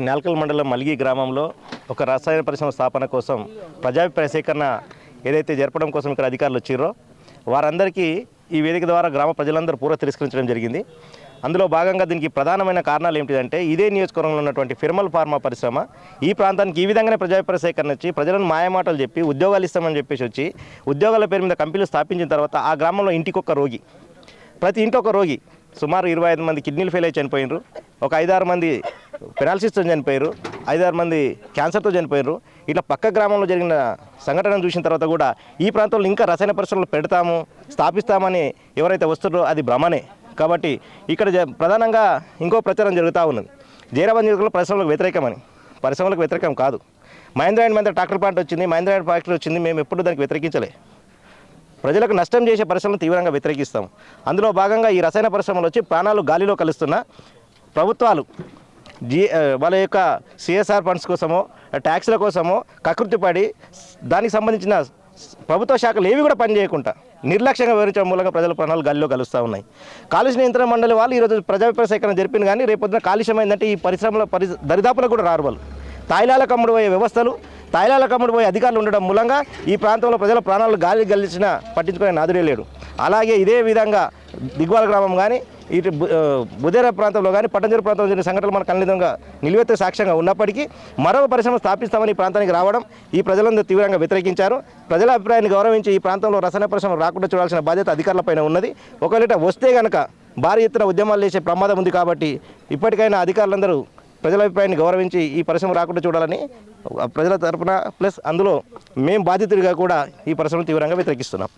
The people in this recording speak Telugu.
నేల్కల్ మండలం మల్గి గ్రామంలో ఒక రసాయన పరిశ్రమ స్థాపన కోసం ప్రజాభిప్రాయ సేకరణ ఏదైతే జరపడం కోసం ఇక్కడ అధికారులు వచ్చిర్రో వారందరికీ ఈ వేదిక ద్వారా గ్రామ ప్రజలందరూ పూర్వ తిరస్కరించడం జరిగింది. అందులో భాగంగా దీనికి ప్రధానమైన కారణాలు ఏమిటంటే ఇదే నియోజకవర్గంలో ఉన్నటువంటి ఫిర్మల్ ఫార్మా పరిశ్రమ ఈ ప్రాంతానికి ఈ విధంగానే ప్రజాభిప్రాయ సేకరణ వచ్చి ప్రజలను మాయమాటలు చెప్పి ఉద్యోగాలు ఇస్తామని చెప్పేసి వచ్చి ఉద్యోగాల పేరు మీద కంపెనీలు స్థాపించిన తర్వాత ఆ గ్రామంలో ఇంటికొక రోగి ప్రతి ఇంట్లో ఒక రోగి సుమారు ఇరవై ఐదు మంది కిడ్నీలు ఫెయిల్ అయి చనిపోయినారు ఒక ఐదారు మంది పెరాలసిస్తో చనిపోయారు. ఐదారు మంది క్యాన్సర్తో చనిపోయారు. ఇట్లా పక్క గ్రామంలో జరిగిన సంఘటనను చూసిన తర్వాత కూడా ఈ ప్రాంతంలో ఇంకా రసాయన పరిశ్రమలు పెడతాము స్థాపిస్తామని ఎవరైతే వస్తారో అది భ్రమనే. కాబట్టి ఇక్కడ జ- ప్రధానంగా ఇంకో ప్రచారం జరుగుతూ ఉన్నది. జైరాబాద్ నియోజకవర్గంలో పరిశ్రమలకు వ్యతిరేకమని. పరిశ్రమలకు వ్యతిరేకం కాదు. Mahindra and Mahindra tractor plant వచ్చింది. మహేంద్ర అండ్ ఫ్యాక్టరీ వచ్చింది. మేము ఎప్పుడు దానికి వ్యతిరేకించలే. ప్రజలకు నష్టం చేసే పరిశ్రమలు తీవ్రంగా వ్యతిరేకిస్తాం అందులో భాగంగా ఈ రసాయన పరిశ్రమలు వచ్చి ప్రాణాలు గాలిలో కలుస్తున్న ప్రభుత్వాలు జీ వాళ్ళ యొక్క సిఎస్ఆర్ ఫండ్స్ కోసమో ట్యాక్స్ల కోసమో కకృతి పడి దానికి సంబంధించిన ప్రభుత్వ శాఖలు ఏవి కూడా పనిచేయకుండా నిర్లక్ష్యంగా వివరించడం మూలంగా ప్రజల ప్రాణాలు గాలిలో కలుస్తూ ఉన్నాయి. కాలుష్య నియంత్రణ మండలి వాళ్ళు ఈరోజు ప్రజాభిప్రాయ సేకరణ జరిపింది కానీ రేపొద్దున కాలుష్యం ఏంటంటే ఈ పరిశ్రమల పరి దరిదాపులకు కూడా రారు వాళ్ళు. తాయిలాల కమ్ముడు పోయే వ్యవస్థలు తాయిలాల కమ్ముడు పోయే అధికారులు ఉండడం మూలంగా ఈ ప్రాంతంలో ప్రజల ప్రాణాలు గాలి గలిచిన పట్టించుకునే నాదుడే లేడు. అలాగే ఇదే విధంగా దిగ్వాల గ్రామం కానీ ఇటు బుదేర ప్రాంతంలో కానీ పట్టంజూరు ప్రాంతంలో జరిగిన సంఘటనలు మన కన్నీతంగా నిలువెత్తే సాక్ష్యంగా ఉన్నప్పటికీ మరో పరిశ్రమ స్థాపిస్తామని ఈ ప్రాంతానికి రావడం ఈ ప్రజలందరూ తీవ్రంగా వ్యతిరేకించారు. ప్రజల అభిప్రాయాన్ని గౌరవించి ఈ ప్రాంతంలో రసాయన పరిశ్రమ రాకుండా చూడాల్సిన బాధ్యత అధికారులపైన ఉన్నది. ఒకవేళ వస్తే గనక భారీ ఎత్తున ఉద్యమాలు చేసే ప్రమాదం ఉంది కాబట్టి ఇప్పటికైనా అధికారులందరూ ప్రజల అభిప్రాయాన్ని గౌరవించి ఈ పరిశ్రమ రాకుండా చూడాలని ప్రజల తరపున ప్లస్ అందులో మేము బాధితుడిగా కూడా ఈ పరిశ్రమను తీవ్రంగా వ్యతిరేకిస్తున్నాం.